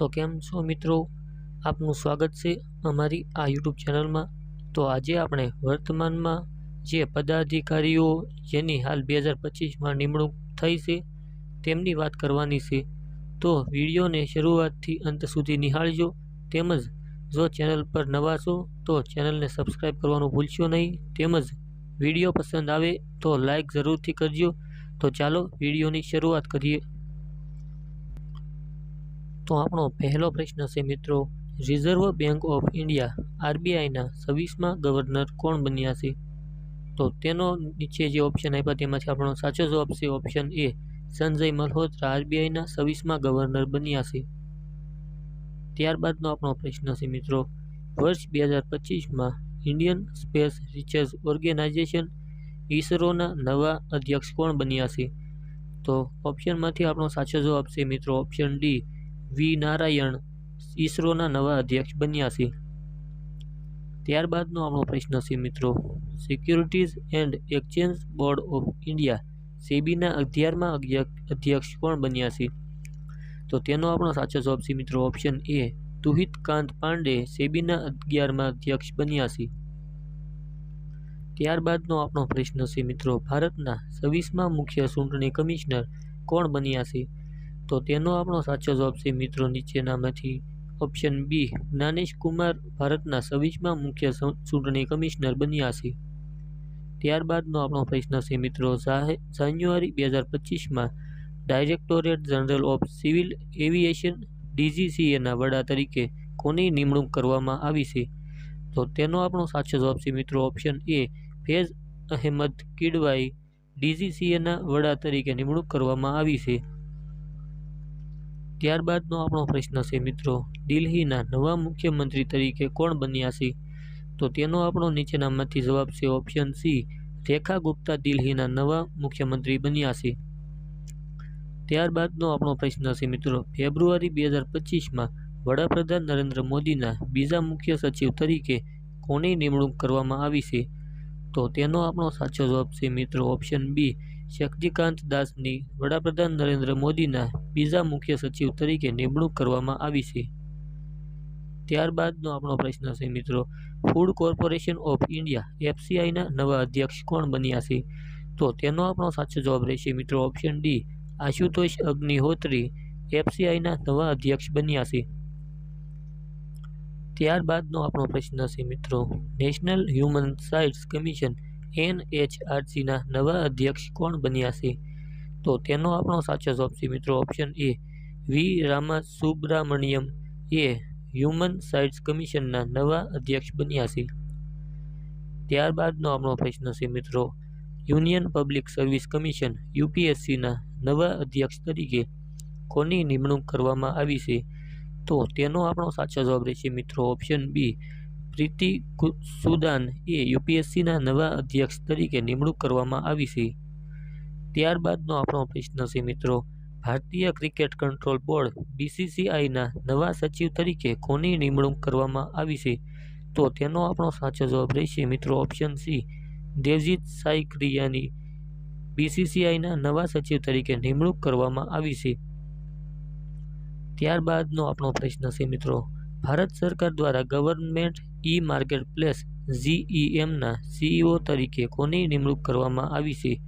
તો કેમ છો મિત્રો? આપનું સ્વાગત છે અમારી આ યુટ્યુબ ચેનલમાં. તો આજે આપણે વર્તમાનમાં જે પદાધિકારીઓ જેની હાલ બે હજાર પચીસમાં નિમણૂક થઈ છે તેમની વાત કરવાની છે. તો વિડીયોને શરૂઆતથી અંત સુધી નિહાળજો. તેમજ જો ચેનલ પર નવા છો તો ચેનલને સબસ્ક્રાઈબ કરવાનું ભૂલશો નહીં. તેમજ વીડિયો પસંદ આવે તો લાઈક જરૂરથી કરજો. તો ચાલો વિડીયોની શરૂઆત કરીએ. તો આપણો પહેલો પ્રશ્ન છે મિત્રો. રિઝર્વ બેંક ઓફ ઇન્ડિયા આરબીઆઈના છવ્વીસમાં ગવર્નર કોણ બન્યા છે? તો તેનો નીચે જે ઓપ્શન આપ્યા તેમાંથી આપણો સાચો જવાબ છે ઓપ્શન એ સંજય મલ્હોત્રા આરબીઆઈના છવ્વીસમાં ગવર્નર બન્યા છે. ત્યારબાદનો આપણો પ્રશ્ન છે મિત્રો. વર્ષ બે હજાર પચીસમાં ઇન્ડિયન સ્પેસ રિસર્ચ ઓર્ગેનાઇઝેશન ઇસરોના નવા અધ્યક્ષ કોણ બન્યા છે? તો ઓપ્શનમાંથી આપણો સાચો જવાબ છે મિત્રો ઓપ્શન ડી વી. નારાયણ ઈસરોના નવા અધ્યક્ષ બન્યા છે. ત્યારબાદનો આપણો પ્રશ્ન છે મિત્રો. Securities and exchange board of India સેબીના અગિયારમાં અધ્યક્ષ કોણ બન્યા છે? તો તેનો આપણો સાચો જવાબ છે મિત્રો ઓપ્શન એ, તુહિતકાંત પાંડે સેબીના અગિયારમાં અધ્યક્ષ બન્યા છે. ત્યારબાદનો આપણો પ્રશ્ન છે મિત્રો, ભારતના છવ્વીસમાં મુખ્ય ચૂંટણી કમિશનર કોણ બન્યા છે? તો તેનો આપણો સાચો જવાબ છે મિત્રો નીચેનામાંથી ઓપ્શન બી જ્ઞાનેશ કુમાર ભારતના છવ્વીસમાં મુખ્ય ચૂંટણી કમિશનર બન્યા છે. ત્યારબાદનો આપણો પ્રશ્ન છે મિત્રો જાન્યુઆરી બે હજાર પચીસમાં directorate general of civil aviation ડીજીસીએના વડા તરીકે કોની નિમણૂક કરવામાં આવી છે? તો તેનો આપણો સાચો જવાબ છે મિત્રો ઓપ્શન એ ફેઝ અહેમદ કિડવાઈ ડીજીસીએના વડા તરીકે નિમણૂક કરવામાં આવી છે. ત્યારબાદનો આપણો પ્રશ્ન છે, મિત્રો. દિલ્હીના નવા મુખ્યમંત્રી તરીકે કોણ બન્યા છે? તો તેનો આપણો નીચેનામાંથી જવાબ છે ઓપ્શન સી રેખા ગુપ્તા દિલ્હીના નવા મુખ્યમંત્રી બન્યા છે. ત્યારબાદનો આપણો પ્રશ્ન છે, મિત્રો. ફેબ્રુઆરી બે હજાર પચીસમાં વડાપ્રધાન નરેન્દ્ર મોદીના બીજા મુખ્ય સચિવ તરીકે કોની નિમણૂક કરવામાં આવી છે? તો તેનો આપણો સાચો જવાબ છે, મિત્રો ઓપ્શન બી શક્તિકાંત દાસની વડાપ્રધાન નરેન્દ્ર મોદીના બીજા મુખ્ય સચિવ તરીકે નિમણૂક કરવામાં આવી છે. ત્યારબાદનો આપણો પ્રશ્ન છે મિત્રો, ફૂડ કોર્પોરેશન ઓફ ઇન્ડિયા, એફસીઆઈના નવા અધ્યક્ષ કોણ બન્યા છે? તો તેનો આપણો સાચો જવાબ રહેશે મિત્રો, ઓપ્શન ડી, આશુતોષ અગ્નિહોત્રી, એફસીઆઈના નવા અધ્યક્ષ બન્યા છે. ત્યારબાદનો આપણો પ્રશ્ન છે મિત્રો, નેશનલ હ્યુમન રાઇટ્સ કમિશન એનએચઆરસીના નવા અધ્યક્ષ કોણ બન્યા છે? તો તેનો આપણો સાચો જવાબ છે મિત્રો option A V. Rama Subramanian A human rights કમિશનના નવા અધ્યક્ષ બન્યા છે. ત્યારબાદનો આપણો પ્રશ્ન છે મિત્રો યુનિયન પબ્લિક સર્વિસ કમિશન યુપીએસસીના નવા અધ્યક્ષ તરીકે કોની નિમણૂક કરવામાં આવી છે? તો તેનો આપણો સાચો જવાબ રહેશે મિત્રો ઓપ્શન બી પ્રીતિ સુદાન એ યુપીએસસીના નવા અધ્યક્ષ તરીકે નિમણૂક કરવામાં આવી છે. ત્યારબાદનો આપણો પ્રશ્ન છે મિત્રો, ભારતીય ક્રિકેટ કંટ્રોલ બોર્ડ બીસીસીઆઈના નવા સચિવ તરીકે કોની નિમણૂક કરવામાં આવી છે? તો તેનો આપણો સાચો જવાબ રહેશે મિત્રો ઓપ્શન સી દેવજીત સાઈક્રિયાની બીસીસીઆઈના નવા સચિવ તરીકે નિમણૂક કરવામાં આવી છે. ત્યારબાદનો આપણો પ્રશ્ન છે મિત્રો, ભારત સરકાર દ્વારા ગવર્મેન્ટ ઈ માર્કેટ પ્લેસ જીઈએમના સીઈઓ તરીકે કોની નિમણૂક કરવામાં આવી છે?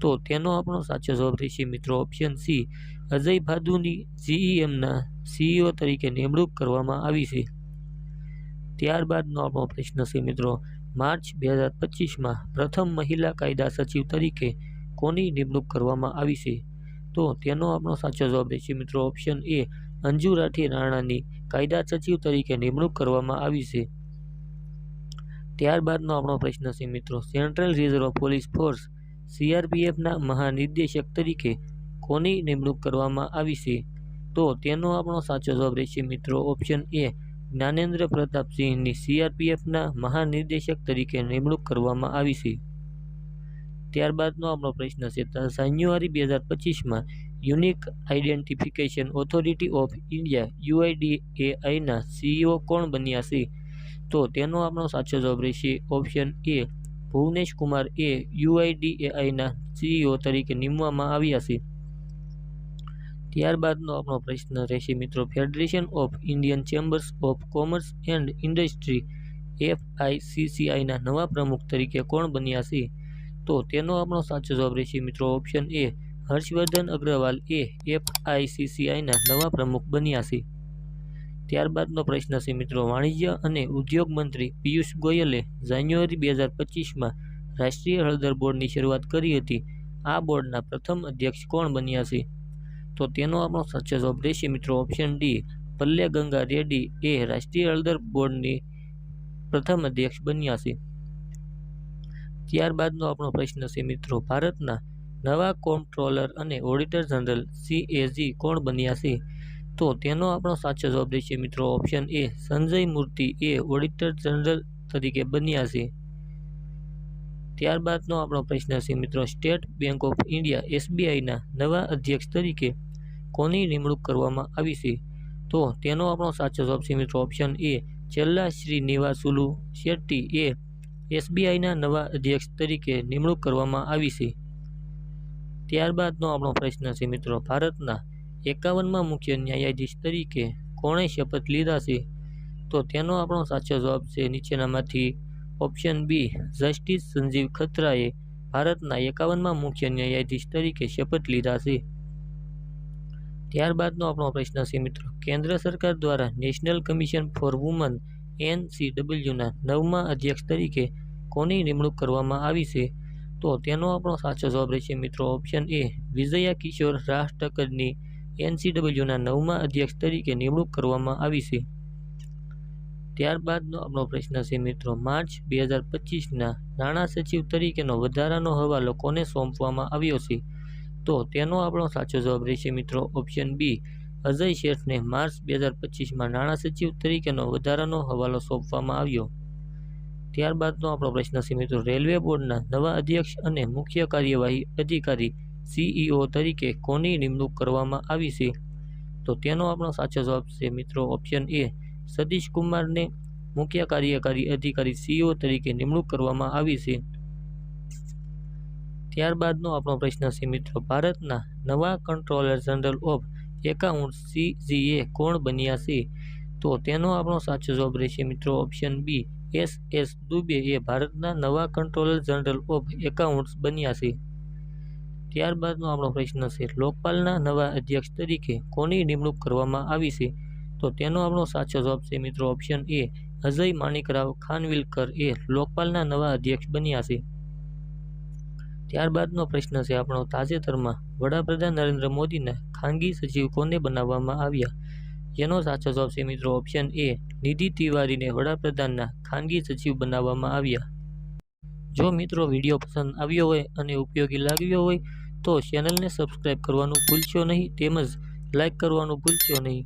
તો તેનો આપણો સાચો જવાબ રહેશે મિત્રો ઓપ્શન સી, અજય ભાદુની જીઈએમના સીઈઓ તરીકે નિમણૂક કરવામાં આવી છે. ત્યારબાદનો આપણો પ્રશ્ન છે મિત્રો, માર્ચ બે હજાર પચીસમાં પ્રથમ મહિલા કાયદા સચિવ તરીકે કોની નિમણૂક કરવામાં આવી છે? તો તેનો આપણો સાચો જવાબ રહેશે મિત્રો ઓપ્શન એ અંજુ રાઠી રાણાની કાયદા સચિવ તરીકે નિમણૂક કરવામાં આવી છે. ત્યારબાદનો આપણો પ્રશ્ન છે મિત્રો. સેન્ટ્રલ રિઝર્વ પોલીસ ફોર્સ સીઆરપીએફના મહાનિર્દેશક તરીકે કોની નિમણૂક કરવામાં આવી છે? તો તેનો આપણો સાચો જવાબ રહેશે મિત્રો. ઓપ્શન એ જ્ઞાનેન્દ્ર પ્રતાપસિંહની સીઆરપીએફના મહાનિર્દેશક તરીકે નિમણૂક કરવામાં આવી છે. ત્યારબાદનો આપણો પ્રશ્ન છે જાન્યુઆરી બે હજાર પચીસમાં unique identification authority of India યુઆઈડીએઆઈના CEO કોણ બન્યા છે? તો તેનો આપણો સાચો જવાબ રહેશે ઓપ્શન એ ભુવનેશ કુમાર એ યુઆઈડીએઆઈના સીઈઓ તરીકે નીમવામાં આવ્યા છે. ત્યારબાદનો આપણો પ્રશ્ન રહેશે મિત્રો. Federation of Indian chambers of commerce and industry એફઆઈસીસીઆઈના નવા પ્રમુખ તરીકે કોણ બન્યા છે? તો તેનો આપણો સાચો જવાબ રહેશે મિત્રો. ઓપ્શન એ હર્ષવર્ધન અગ્રવાલ એ એફઆઈસીસીઆઈના નવા પ્રમુખ બન્યા છે. ત્યારબાદનો પ્રશ્ન છે મિત્રો, વાણિજ્ય અને ઉદ્યોગ મંત્રી પિયુષ ગોયલે જાન્યુઆરી બે હજાર પચીસમાં રાષ્ટ્રીય હળદર બોર્ડની શરૂઆત કરી હતી. આ બોર્ડના પ્રથમ અધ્યક્ષ કોણ બન્યા છે? તો તેનો આપણો સાચો જવાબ રહેશે મિત્રો, ઓપ્શન ડી પલ્લે ગંગા રેડ્ડી એ રાષ્ટ્રીય હળદર બોર્ડની પ્રથમ અધ્યક્ષ બન્યા છે. ત્યારબાદનો આપણો પ્રશ્ન છે મિત્રો, ભારતના નવા કોમ્પ્ટ્રોલર અને ઓડિટર જનરલ સીએજી કોણ બન્યા છે? તો તેનો આપણો સાચો જવાબ રહેશે મિત્રો. ઓપ્શન એ સંજય મૂર્તિ એ ઓડિટર જનરલ તરીકે બન્યા છે. ત્યારબાદનો આપણો પ્રશ્ન છે મિત્રો. સ્ટેટ બેંક ઓફ ઇન્ડિયા એસબીઆઈના નવા અધ્યક્ષ તરીકે કોની નિમણૂક કરવામાં આવી છે? તો તેનો આપણો સાચો જવાબ છે મિત્રો. ઓપ્શન એ છેલ્લા શ્રી નિવાસુલુ શેટ્ટી એ એસબીઆઈના નવા અધ્યક્ષ તરીકે નિમણૂક કરવામાં આવી છે. ત્યારબાદનો આપણો પ્રશ્ન છે મિત્રો. ભારતના એકાવનમાં મુખ્ય ન્યાયાધીશ તરીકે કોણે શપથ લીધા છે? તો તેનો આપણો સાચો જવાબ છે નીચેનામાંથી ઓપ્શન બી, જસ્ટિસ સંજીવ ખત્રાએ ભારતના એકાવનમાં મુખ્ય ન્યાયાધીશ તરીકે શપથ લીધા છે. ત્યારબાદનો આપણો પ્રશ્ન છે મિત્રો, કેન્દ્ર સરકાર દ્વારા નેશનલ કમિશન ફોર વુમન એનસીડબલ્યુના નવમા અધ્યક્ષ તરીકે કોની નિમણૂક કરવામાં આવી છે? તો તેનો આપણો સાચો જવાબ રહેશે મિત્રો, ઓપ્શન એ, વિજયા કિશોર રાજ ઠક્કરની એનસીડબલ્યુના નવમા અધ્યક્ષ તરીકે નિમણૂક કરવામાં આવી છે. ત્યારબાદનો આપણો પ્રશ્ન છે, મિત્રો. માર્ચ બે હજાર પચીસના નાણાં સચિવ તરીકેનો વધારાનો હવાલો કોને સોંપવામાં આવ્યો છે. તો તેનો આપણો સાચો જવાબ રહેશે, મિત્રો. ઓપ્શન બી, અજય શેઠને માર્ચ બે હજાર પચીસમાં નાણાં સચિવ તરીકેનો વધારાનો હવાલો સોંપવામાં આવ્યો. ત્યારબાદનો આપણો પ્રશ્ન છે, મિત્રો. રેલવે બોર્ડના નવા અધ્યક્ષ અને મુખ્ય કાર્યવાહી અધિકારી સીઈઓ તરીકે કોની નિમણૂક કરવામાં આવી છે? તો તેનો આપણો સાચો જવાબ છે મિત્રો ઓપ્શન એ સતીશ કુમારને મુખ્ય કાર્યકારી અધિકારી સીઈઓ તરીકે નિમણૂક કરવામાં આવી છે. ત્યારબાદનો આપણો પ્રશ્ન છે મિત્રો, ભારતના નવા controller general of account CGA કોણ બન્યા છે? તો તેનો આપણો સાચો જવાબ રહેશે મિત્રો option B S S Dubey એ ભારતના નવા કંટ્રોલર જનરલ ઓફ એકાઉન્ટ્સ બન્યા છે. ત્યારબાદનો આપણો પ્રશ્ન છે, લોકપાલના નવા અધ્યક્ષ તરીકે કોની નિમણૂક કરવામાં આવી છે? તો તેનો આપણો સાચો જવાબ છે મિત્રો ઓપ્શન એ અજય માણિકરાવ ખાનવિલકર એ લોકપાલના નવા અધ્યક્ષ બન્યા છે. ત્યારબાદનો પ્રશ્ન છે આપણો તાજેતરમાં વડાપ્રધાન નરેન્દ્ર મોદીના ખાનગી સચિવ કોને બનાવવામાં આવ્યા? જેનો સાચો જવાબ છે મિત્રો ઓપ્શન એ નિધિ તિવારીને વડાપ્રધાનના ખાનગી સચિવ બનાવવામાં આવ્યા. જો મિત્રો વીડિયો પસંદ આવ્યો હોય અને ઉપયોગી લાગ્યો હોય તો ચેનલને સબસ્ક્રાઈબ કરવાનું ભૂલશો નહીં, તેમજ લાઈક કરવાનું ભૂલશો નહીં.